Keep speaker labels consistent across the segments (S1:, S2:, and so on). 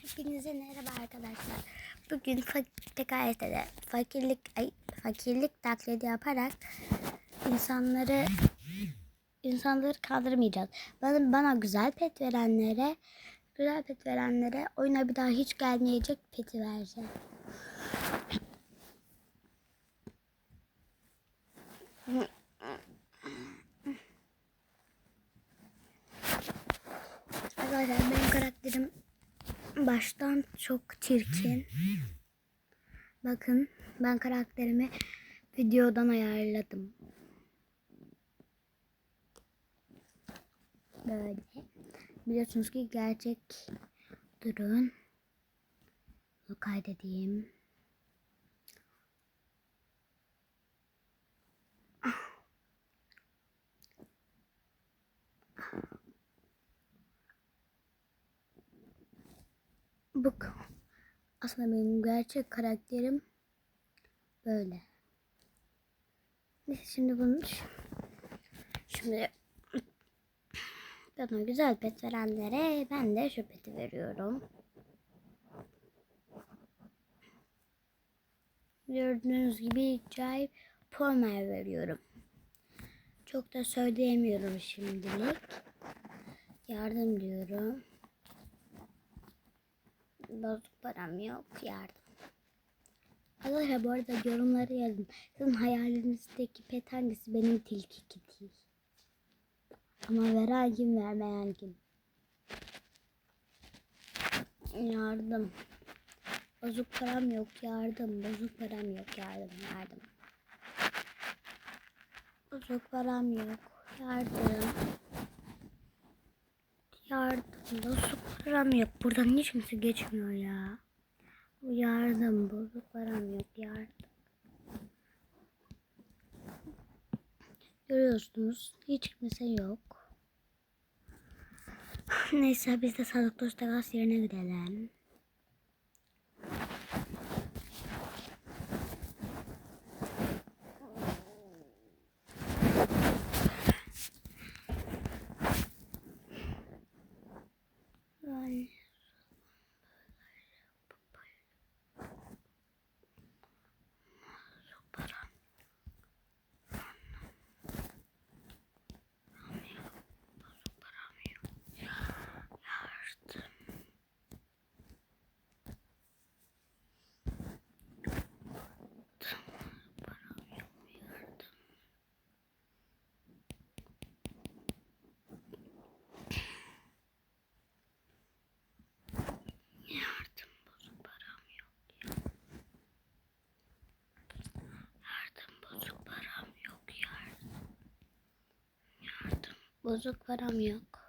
S1: Hepinize merhaba arkadaşlar. Bugün TKS'de fakirlik ay, fakirlik taklidi yaparak insanları insanları kandırmayacağız. Bana, bana güzel pet verenlere güzel pet verenlere oyuna bir daha hiç gelmeyecek peti vereceğim. Arkadaşlar benim karakterim baştan çok çirkin. Bakın ben karakterimi videodan ayarladım. Böyle. Biliyorsunuz ki gerçek durun. Kaydedeyim. Bu aslında benim gerçek karakterim böyle. Neyse şimdi bunu şimdi bana güzel pet verenlere ben de şu peti veriyorum. Gördüğünüz gibi Jai Pomer veriyorum. Çok da söyleyemiyorum şimdilik. Yardım diyorum. Bozuk param yok yardım. Arkadaşlar bu arada yorumları yazın. Sizin hayalinizdeki pet hangisi? Benim tilki kiti. Ama veren kim vermeyen kim? Yardım. Bozuk param yok yardım. Bozuk param yok yardım yardım. Bozuk param yok yardım. Yardım. Bozuk param yok. Buradan hiç kimse geçmiyor ya. Yardım. Bozuk param yok. Yardım. Görüyorsunuz. Hiç kimse yok. Neyse biz de Sadık Dostagaz yerine gidelim. Ay. Yardım bozuk param yok ya. Yardım bozuk param yok yardım. Yardım bozuk param yok.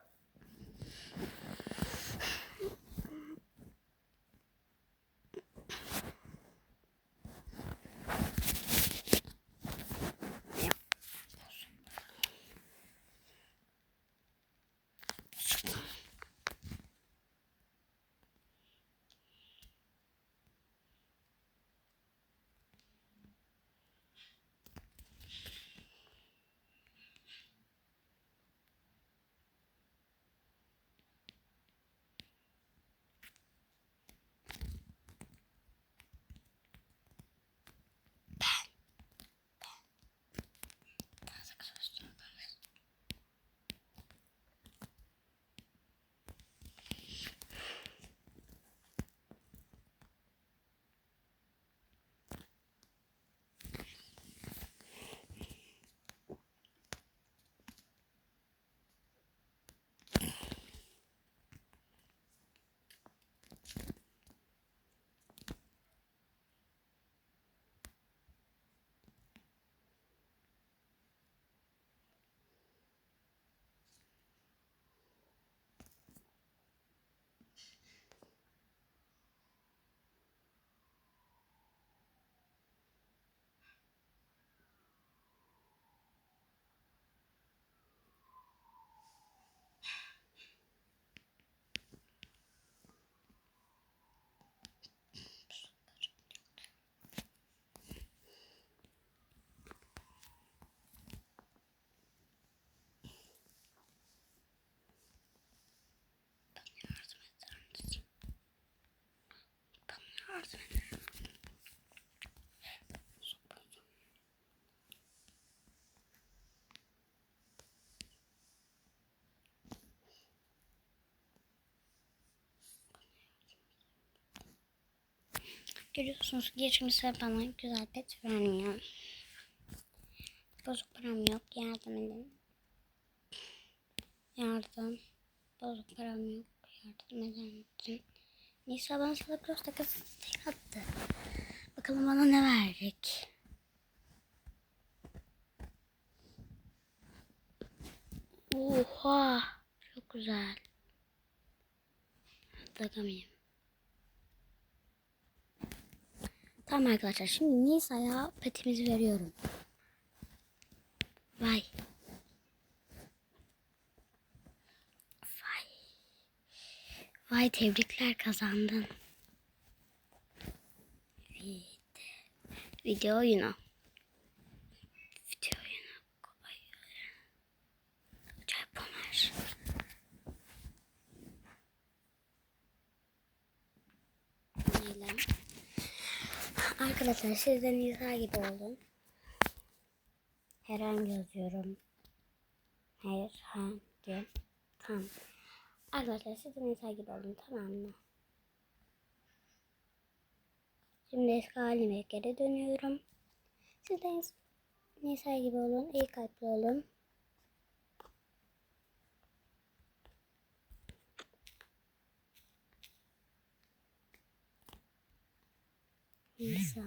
S1: Görüyorsunuz geçmişe bana güzel pet vermiyor. Bozuk param yok. Yardım edin. Yardım. Bozuk param yok. Yardım edin. Nisa bana Santa Claus takası tek attı. Bakalım bana ne verecek. Oha. Çok güzel. Takamayayım. Tamam arkadaşlar şimdi Nisa'ya petimizi veriyorum. Vay. Vay tebrikler kazandın. Evet. Video oyunu. Video oyunu. Acayip. Neyle? Arkadaşlar siz de Nisa gibi olun. Herhangi yazıyorum. Herhangi. Tamam. Arkadaşlar siz de Nisa gibi olun tamam mı? Şimdi eski halime geri dönüyorum. Siz de Nisa gibi olun. iyi kalpli olun. Nisa.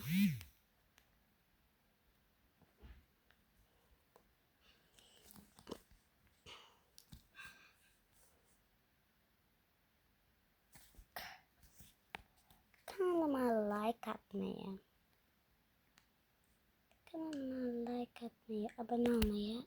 S1: Kanalıma like atmayı, kanalıma like atmayı, abone olmayı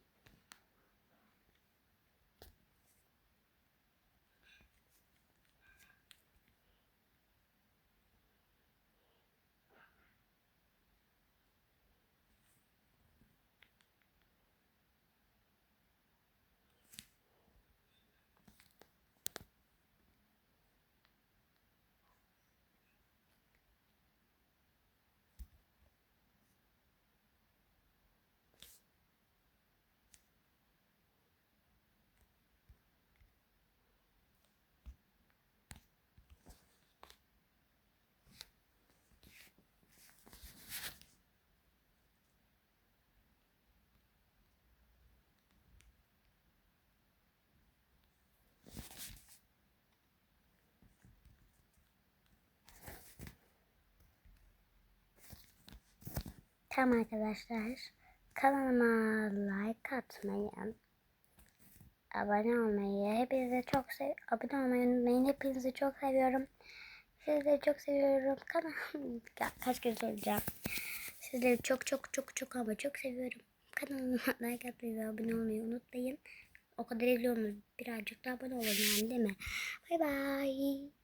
S1: Tamam arkadaşlar. Kanalıma like atmayı, abone olmayı, hepinizi çok sev abone olmayı unutmayın. Hepinizi çok seviyorum. Sizleri çok seviyorum. Kanal Ya, kaç kere söyleyeceğim. Sizleri çok çok çok çok ama çok seviyorum. Kanalıma like atmayı ve abone olmayı unutmayın. O kadar izliyorsunuz. Birazcık da abone olun yani değil mi? Bay bay.